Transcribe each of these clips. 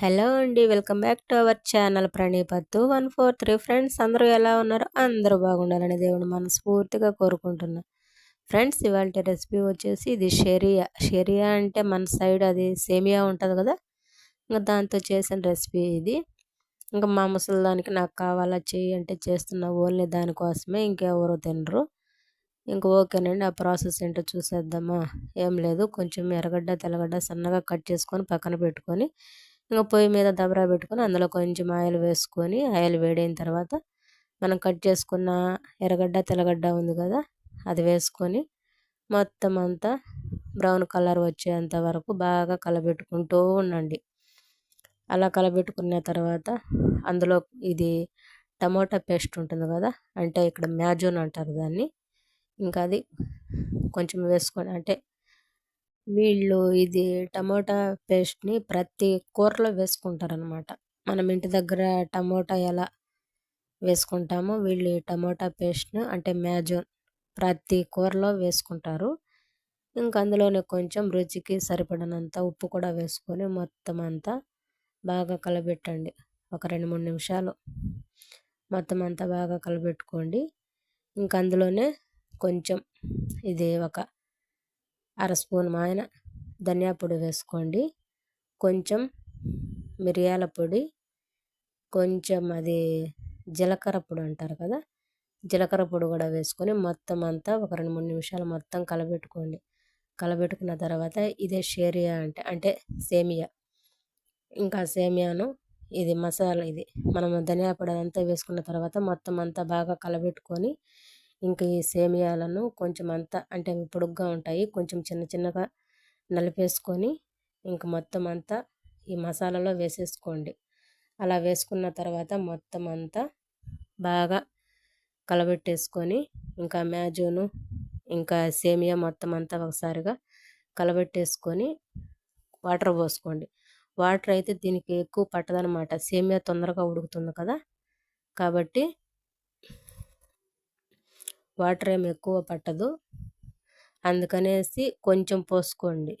Hello అండి welcome back to our channel ప్రణీపత్తు one four three. Friends అందరూ ఎలా ఉన్నారు? అందరూ బాగుండాలని దేవుడు మనస్ఫూర్తిగా కోరుకుంటున్నా. ఫ్రెండ్స్ ఇవాళ రెసిపీ వచ్చేసి ఇది షెరియా. షెరియా అంటే మన సైడ్ అది సేమియా ఉంటుంది కదా? ఇంకా దాంతో చేసిన రెసిపీ ఇది. ఇంకా మా ముసలిదానికి నాకు కావాలా చెయ్యి అంటే చేస్తున్నా ఓన్లీ దానికోసమే ఇంకెవరు తినరు. ఇంక ఓకేనండి ఆ ప్రాసెస్ ఏంటో చూసేద్దామా? ఏం లేదు కొంచెం ఎర్రగడ్డ తెల్లగడ్డ సన్నగా కట్ చేసుకొని పక్కన పెట్టుకొని ఇంకా పొయ్యి మీద దబరా పెట్టుకొని అందులో కొంచెం ఆయిల్ వేసుకొని ఆయిల్ వేడైన తర్వాత మనం కట్ చేసుకున్న ఎర్రగడ్డ తెల్లగడ్డ ఉంది కదా అది వేసుకొని మొత్తం అంతా బ్రౌన్ కలర్ వచ్చేంత వరకు బాగా కలబెట్టుకుంటూ ఉండండి. అలా కలబెట్టుకున్న తర్వాత అందులో ఇది టమోటా పేస్ట్ ఉంటుంది కదా అంటే ఇక్కడ మ్యాజోన్ అంటారు దాన్ని. ఇంకా అది కొంచెం వేసుకొని అంటే వీళ్ళు ఇది టమోటా పేస్ట్ని ప్రతి కూరలో వేసుకుంటారనమాట మనం ఇంటి దగ్గర టమోటా ఎలా వేసుకుంటామో వీళ్ళు టమోటా పేస్ట్ను అంటే మ్యాజోన్ ప్రతి కూరలో వేసుకుంటారు. ఇంకా అందులోనే కొంచెం రుచికి సరిపడినంత ఉప్పు కూడా వేసుకొని మొత్తం అంతా బాగా కలబెట్టండి. ఒక రెండు మూడు నిమిషాలు మొత్తం అంతా బాగా కలబెట్టుకోండి. ఇంకా అందులోనే కొంచెం ఇది ఒక అర స్పూన్ మాయన ధనియా పొడి వేసుకోండి. కొంచెం మిరియాల పొడి కొంచెం అది జీలకర్ర పొడి అంటారు కదా జీలకర్ర పొడి కూడా వేసుకొని మొత్తం అంతా ఒక రెండు మూడు నిమిషాలు మొత్తం కలబెట్టుకోండి. కలబెట్టుకున్న తర్వాత ఇదే షేరియా అంటే అంటే సేమియా. ఇంకా సేమియాను ఇది మసాలా ఇది మనం ధనియా పొడి అంతా వేసుకున్న తర్వాత మొత్తం అంతా బాగా కలబెట్టుకొని ఇంకా ఈ సేమియాలను కొంచెం అంతా అంటే పొడుగ్గా ఉంటాయి. కొంచెం చిన్న చిన్నగా నలిపేసుకొని ఇంక మొత్తం అంతా ఈ మసాలాలో వేసేసుకోండి. అలా వేసుకున్న తర్వాత మొత్తం అంతా బాగా కలబెట్టేసుకొని ఇంకా మ్యాజోను ఇంకా సేమియా మొత్తం అంతా ఒకసారిగా కలబెట్టేసుకొని వాటర్ పోసుకోండి. వాటర్ అయితే దీనికి ఎక్కువ పట్టదనమాట సేమియా తొందరగా ఉడుకుతుంది కదా. కాబట్టి వాటర్ ఏమి ఎక్కువ పట్టదు. అందుకనేసి కొంచెం పోసుకోండి.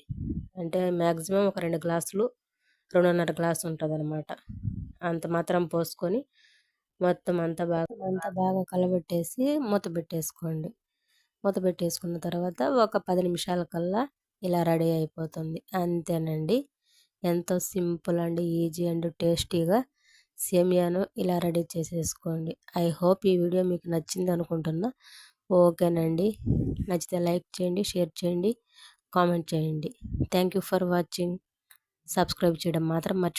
అంటే మ్యాక్సిమం ఒక రెండు గ్లాసులు రెండున్నర గ్లాసు ఉంటుంది అనమాట అంత మాత్రం పోసుకొని మొత్తం అంతా బాగా అంతా బాగా కలబెట్టేసి మూత పెట్టేసుకోండి. మూత పెట్టేసుకున్న తర్వాత ఒక పది నిమిషాల కల్లా ఇలా రెడీ అయిపోతుంది. అంతేనండి. ఎంతో సింపుల్ అండ్ ఈజీ అండ్ టేస్టీగా సేమియాను ఇలా రెడీ చేసేసుకోండి. ఐ హోప్ ఈ వీడియో మీకు నచ్చింది అనుకుంటున్నా. ఓకేనండి. నచ్చితే లైక్ చేయండి షేర్ చేయండి కామెంట్ చేయండి. Thank you for watching. Subscribe చేయడం మాత్రం మర్చి